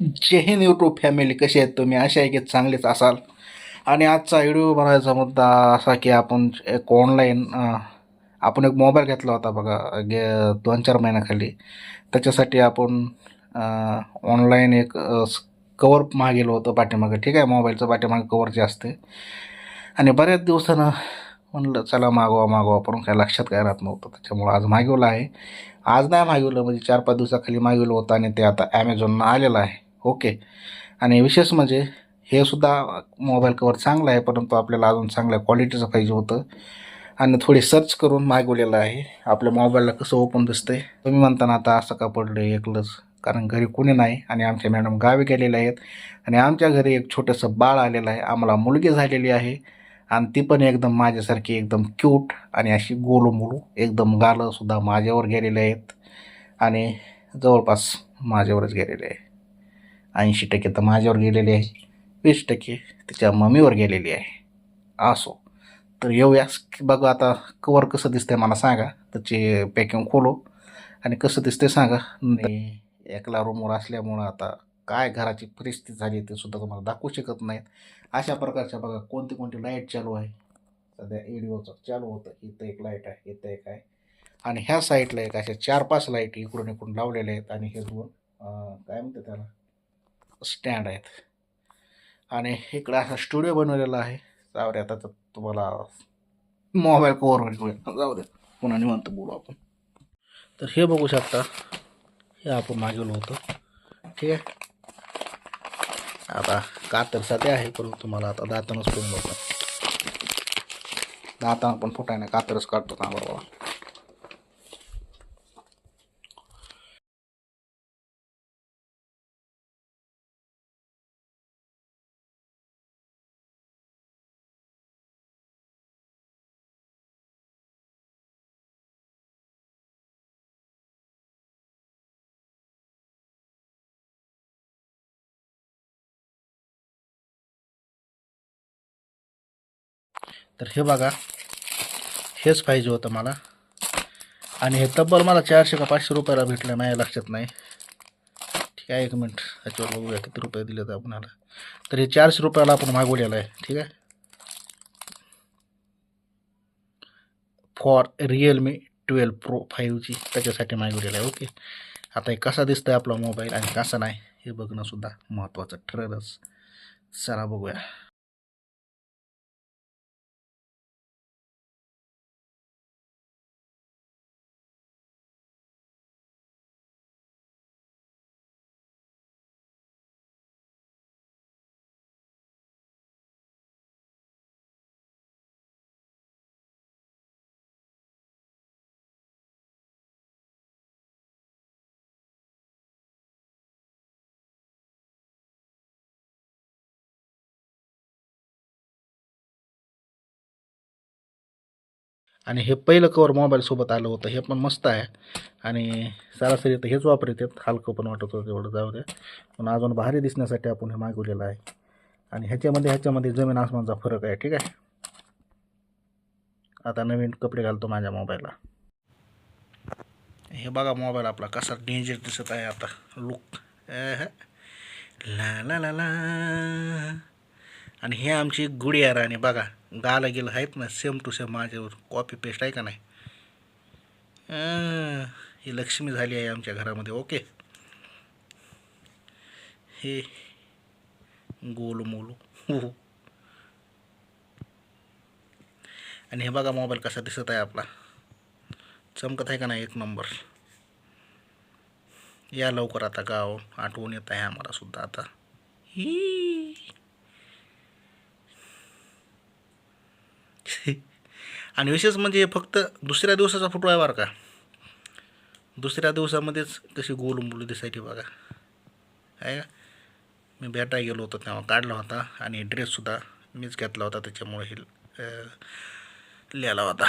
जे हे YouTube family कशी आहेत तुम्ही? अशा आहे की चांगलेच असाल. आणि आजचा व्हिडिओ बनवायचा मुद्दा असा की आपण एक ऑनलाईन आपण एक मोबाईल घेतला होता बघा गे दोन चार महिन्याखाली. त्याच्यासाठी आपण ऑनलाईन एक कवर मागेलं होतं पाठीमागं. ठीक आहे? मोबाईलचं पाठीमागं कवर जे असते. आणि बऱ्याच दिवसानं म्हणलं चला मागवा मागवा. पण काय लक्षात काय राहत नव्हतं. त्याच्यामुळं आज मागवलं आहे. आज नाही मागवलं म्हणजे चार पाच दिवसाखाली मागवलं होतं आणि ते आता ॲमेझॉननं आलेलं आहे. ओके. आणि विशेष म्हणजे हे सुद्धा मोबाईल कवर चांगलं आहे परंतु आपल्याला अजून चांगल्या क्वालिटीचं पाहिजे होतं. आणि थोडी सर्च करून मागवलेलं आहे. आपल्या मोबाईलला कसं ओपन दिसतंय. तुम्ही म्हणताना आता असं का पडलं एकलंच? कारण घरी कोणी नाही आणि आमच्या मॅडम गावी गेलेल्या आहेत. आणि आमच्या घरी एक छोटंसं बाळ आलेलं आहे. आम्हाला मुलगी झालेली आहे. आणि ती पण एकदम माझ्यासारखी एकदम क्यूट आणि अशी गोलू मुलू एकदम गालंसुद्धा माझ्यावर गेलेले आहेत. आणि जवळपास माझ्यावरच गेलेले आहे. ऐंशी टक्के तर माझ्यावर गेलेले आहे. वीस टक्के तिच्या मम्मीवर गेलेली आहे. असो. तर येऊया. बघू आता कवर कसं दिसतंय मला सांगा. त्याची पॅकिंग खोलो. आणि कसं दिसतंय सांगा. एकला रूमवर असल्यामुळं आता काय घराची परिस्थिती झाली ते सुद्धा तुम्हाला दाखवू शकत नाहीत. अशा प्रकारच्या बघा कोणती कोणती लाइट चालू आहे. सध्या एडिओचं चालू होतं. इथं एक लाइट आहे इथं एक आहे. आणि ह्या साईडला एक अशा चार पाच लाइट इकडून इकडून लावलेल्या आहेत. आणि हे दोन काय म्हणते त्याला? स्टँड आहेत. आणि इकडं असा स्टुडिओ बनवलेला आहे. जाऊ दे आता तर तुम्हाला मोबाईल कवर जाऊ दे पुन्हा निवांत बोलू आपण. तर हे बघू शकता हे आपण मागवलं होतं ठीक आहे? आता कातर सध्या आहे करून तुम्हाला आता दातानच करून बघतो दातानं पण फुटायना कातरच काढतो ना बरोबर. तर हे बघा हेच पाहिजे होतं मला. आणि हे तब्बल मला चारशे का पाचशे रुपयाला भेटलं नाही लक्षात नाही. ठीक आहे एक मिनिट. ह्याच्यावर बघूया किती रुपये दिले तर आपणाला तर हे चारशे रुपयाला आपण मागवलेलं आहे ठीक आहे? For Realme twelve pro five G त्याच्यासाठी मागवलेलं आहे ओके. आता हे कसा दिसतं आहे आपला मोबाईल आणि कसा नाही हे बघणंसुद्धा महत्त्वाचं ठरेलच. चला बघूया. आणि हे पहिलं कवर मोबाईलसोबत आलं होतं हे पण मस्त आहे. आणि सरासरी तर हेच वापरतात हलकं पण वाटत होतं तेवढं जाऊ द्या पण अजून भारी दिसण्यासाठी आपण हे मागवलेलं आहे. आणि ह्याच्यामध्ये ह्याच्यामध्ये जमीन आसमानचा फरक आहे ठीक आहे? आता नवीन कपडे घालतो माझ्या मोबाईलला. हे बघा मोबाईल आपला कसा डेंजर दिसत आहे आता. लुक ला ला ला ला. आणि हे आमची गुडिया राणी बघा. गाला गेलं आहेत ना सेम टू सेम माझ्यावर. कॉपी पेस्ट आहे का नाही? ही लक्ष्मी झाली आहे आमच्या घरामध्ये. ओके हे गोलू मोलू. हो. आणि हे बघा मोबाईल कसा दिसत आहे आपला. चमकत आहे का नाही एक नंबर या लवकर आता गाव आठवण येत आहे आम्हाला सुद्धा आता. ही. आणि विशेष म्हणजे फक्त दुसऱ्या दिवसाचा फोटो आहे बरं का. दुसऱ्या दिवसामध्येच कशी गोल मुलं दिसायची बघा. आहे का? मी भेटायला गेलो होतो तेव्हा काढला होता आणि ड्रेससुद्धा मीच घेतला होता त्याच्यामुळे हे लिहिला होता.